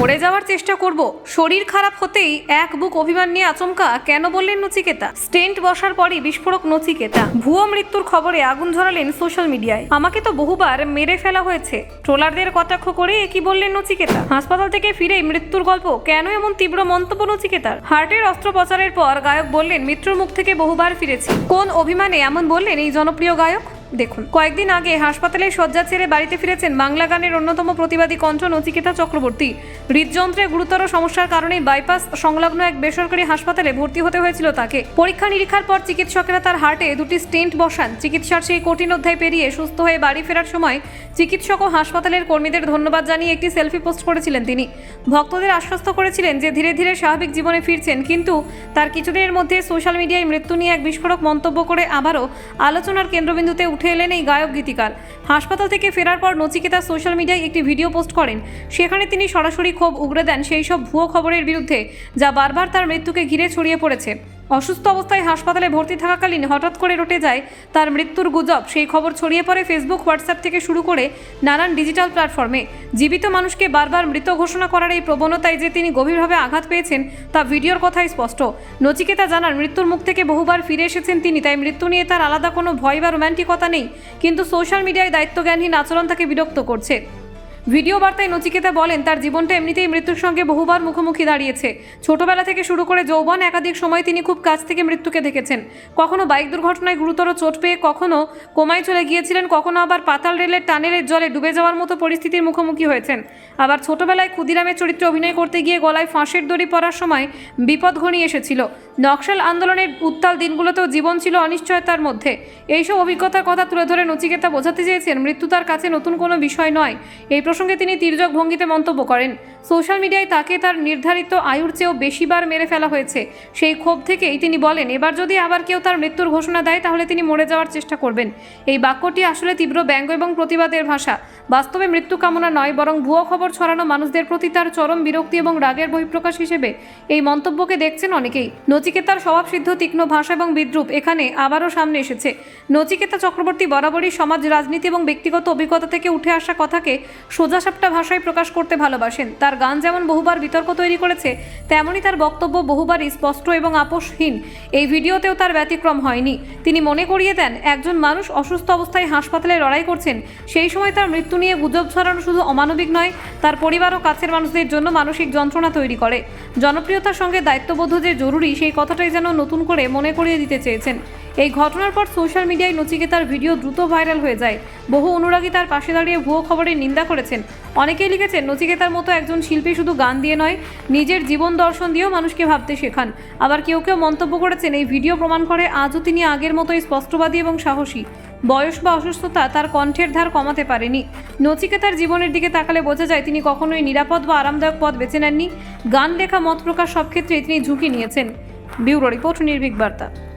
মরে যাওয়ার চেষ্টা করব। শরীর খারাপ হতেই এক বুক অভিমান নিয়ে আচমকা কেন বললেন নচিকেতা? স্টেন্ট বসার পরই বিস্ফোরক নচিকেতা। ভুয়ো মৃত্যুর খবরে আগুন ঝরালেন সোশ্যাল মিডিয়ায়। আমাকে তো বহুবার মেরে ফেলা হয়েছে। ট্রোলারদের কটাক্ষ করে একই বললেন নচিকেতা? হাসপাতাল থেকে ফিরেই মৃত্যুর গল্প কেন এমন তীব্র মন্তব্য নচিকেতার? হার্টের অস্ত্রোপচারের পর গায়ক বললেন মৃত্যুর মুখ থেকে বহুবার ফিরেছি। কোন অভিমানে এমন বললেন এই জনপ্রিয় গায়ক? দেখুন। কয়েকদিন আগে হাসপাতালে শয্যা ছেড়ে বাড়িতে ফিরেছেন বাংলা গানের অন্যতম প্রতিবাদী কণ্ঠ নচিকেতা চক্রবর্তী। হৃদযন্ত্রে গুরুতর সমস্যার কারণে বাইপাস সংলগ্ন এক বেসরকারি হাসপাতালে ভর্তি হতে হয়েছিল তাকে। পরীক্ষা নিরীক্ষার পর চিকিৎসকেরা তার হার্টে দুটি স্টেন্ট বসান। চিকিৎসার সেই কঠিন অধ্যায় পেরিয়ে সুস্থ হয়ে বাড়ি ফেরার সময় চিকিৎসক ও হাসপাতালের কর্মীদের ধন্যবাদ জানিয়ে একটি সেলফি পোস্ট করেছিলেন তিনি। ভক্তদের আশ্বস্ত করেছিলেন যে ধীরে ধীরে স্বাভাবিক জীবনে ফিরছেন, কিন্তু তার কিছুদিনের মধ্যে সোশ্যাল মিডিয়ায় মৃত্যু নিয়ে এক বিস্ফোরক মন্তব্য করে আবারও আলোচনার কেন্দ্রবিন্দুতে উঠে এলেন এই গায়ক গীতিকার। হাসপাতাল থেকে ফেরার পর নচিকেতা সোশ্যাল মিডিয়ায় একটি ভিডিও পোস্ট করেন। সেখানে তিনি সরাসরি ক্ষোভ উগড়ে দেন সেই সব ভুয়ো খবরের বিরুদ্ধে, যা বারবার তার মৃত্যুকে ঘিরে ছড়িয়ে পড়েছে। অসুস্থ অবস্থায় হাসপাতালে ভর্তি থাকাকালীন হঠাৎ করে রটে যায় তার মৃত্যুর গুজব। সেই খবর ছড়িয়ে পড়ে ফেসবুক হোয়াটসঅ্যাপ থেকে শুরু করে নানান ডিজিটাল প্ল্যাটফর্মে জীবিত মানুষকে বারবার মৃত ঘোষণা করার এই প্রবণতায় যে তিনি গভীরভাবে আঘাত পেয়েছেন, তা ভিডিওর কথাই স্পষ্ট। নচিকেতা জানান, মৃত্যুর মুখ থেকে বহুবার ফিরে এসেছেন তিনি, তাই মৃত্যু নিয়ে তার আলাদা কোনো ভয় বা রোম্যান্টিকতা নেই। কিন্তু সোশ্যাল মিডিয়ায় দায়িত্বজ্ঞানহীন আচরণ তাকে বিরক্ত করছে। ভিডিও বার্তায় নচিকেতা বলেন, তার জীবনটা এমনিতেই মৃত্যুর সঙ্গে বহুবার মুখোমুখি দাঁড়িয়েছে। ছোটবেলা থেকে শুরু করে যৌবন, একাধিক সময় তিনি খুব কাছ থেকে মৃত্যুকে দেখেছেন। কখনো বাইক দুর্ঘটনায় গুরুতর চোট পেয়ে, কখনো কোমায় চলে গিয়েছিলেন, কখনো আবার পাতাল রেলের টানেলের জলে ডুবে যাওয়ার মতো পরিস্থিতির মুখোমুখি হয়েছেন। আবার ছোটবেলায় ক্ষুদিরামের চরিত্রে অভিনয় করতে গিয়ে গলায় ফাঁসের দড়ি পড়ার সময় বিপদ ঘনিয়ে এসেছিল। নকশাল আন্দোলনের উত্তাল দিনগুলোতেও জীবন ছিল অনিশ্চয়তার মধ্যে। এইসব অভিজ্ঞতার কথা তুলে ধরে নচিকেতা বোঝাতে চেয়েছেন, মৃত্যু তার কাছে নতুন কোনো বিষয় নয়। এই প্রসঙ্গে তিনি তির্যক ভঙ্গিতে মন্তব্য করেন। সোশ্যাল মিডিয়ায় তাকে তার নির্ধারিত আয়ুর চেয়েও বেশিবার মেরে ফেলা হয়েছে। সেই ক্ষোভ থেকেই তিনি বলেন, এবার যদি আবার কেউ তার মৃত্যুর ঘোষণা দেয়, তাহলে তিনি মরে যাওয়ার চেষ্টা করবেন। এই বাক্যটি আসলে তীব্র ব্যঙ্গ এবং প্রতিবাদের ভাষা। বাস্তবে মৃত্যু কামনা নয়, বরং ভুয়ো খবর ছড়ানো মানুষদের প্রতি তার চরম বিরক্তি এবং রাগের বহিঃপ্রকাশ হিসেবে। এই মন্তব্যকে দেখছেন অনেকেই। নচিকেতার স্বভাবসিদ্ধ, তীক্ষ্ণ ভাষা এবং বিদ্রুপ এখানে আবারও সামনে এসেছে। নচিকেতা চক্রবর্তী বরাবরই সমাজ, রাজনীতি এবং ব্যক্তিগত অভিজ্ঞতা থেকে উঠে আসা কথাকে সোজাসাপটা ভাষায় প্রকাশ করতে ভালোবাসেন। তার গান যেমন বহুবার বিতর্ক তৈরি করেছে তেমনই তার বক্তব্য বহুবার স্পষ্ট এবং আপোষহীন। এই ভিডিওতেও তার ব্যতিক্রম হয়নি। তিনি মনে করিয়ে দেন, একজন মানুষ অসুস্থ অবস্থায় হাসপাতালে লড়াই করছেন, সেই সময় তার মৃত্যু নিয়ে গুজব ছড়ানো শুধু অমানবিক নয় তার পরিবার ও কাছের মানুষদের জন্য মানসিক যন্ত্রণা তৈরি করে। জনপ্রিয়তার সঙ্গে দায়িত্ববোধ যে জরুরি, সেই কথাটাই যেন নতুন করে মনে করিয়ে দিতে চেয়েছেন। এই ঘটনার পর সোশ্যাল মিডিয়ায় নচিকেতার ভিডিও দ্রুত ভাইরাল হয়ে যায়। বহু অনুরাগী তার পাশে দাঁড়িয়ে ভুয়ো খবরের নিন্দা করেছেন। অনেকেই লিখেছেন, নচিকেতার মতো একজন শিল্পী শুধু গান দিয়ে নয়, নিজের জীবন দর্শন দিয়েও মানুষকে ভাবতে শেখান। আবার কেউ কেউ মন্তব্য করেছেন, এই ভিডিও প্রমাণ করে আজও তিনি আগের মতোই স্পষ্টবাদী এবং সাহসী। বয়স বা অসুস্থতা তার কণ্ঠের ধার কমাতে পারেনি। নচিকেতার জীবনের দিকে তাকালে বোঝা যায় তিনি কখনোই নিরাপদ বা আরামদায়ক পথ বেছে নেননি। গান, লেখা, মত প্রকাশ সব ক্ষেত্রেই তিনি ঝুঁকি নিয়েছেন। ব্যুরো রিপোর্ট, নির্ভীক বার্তা।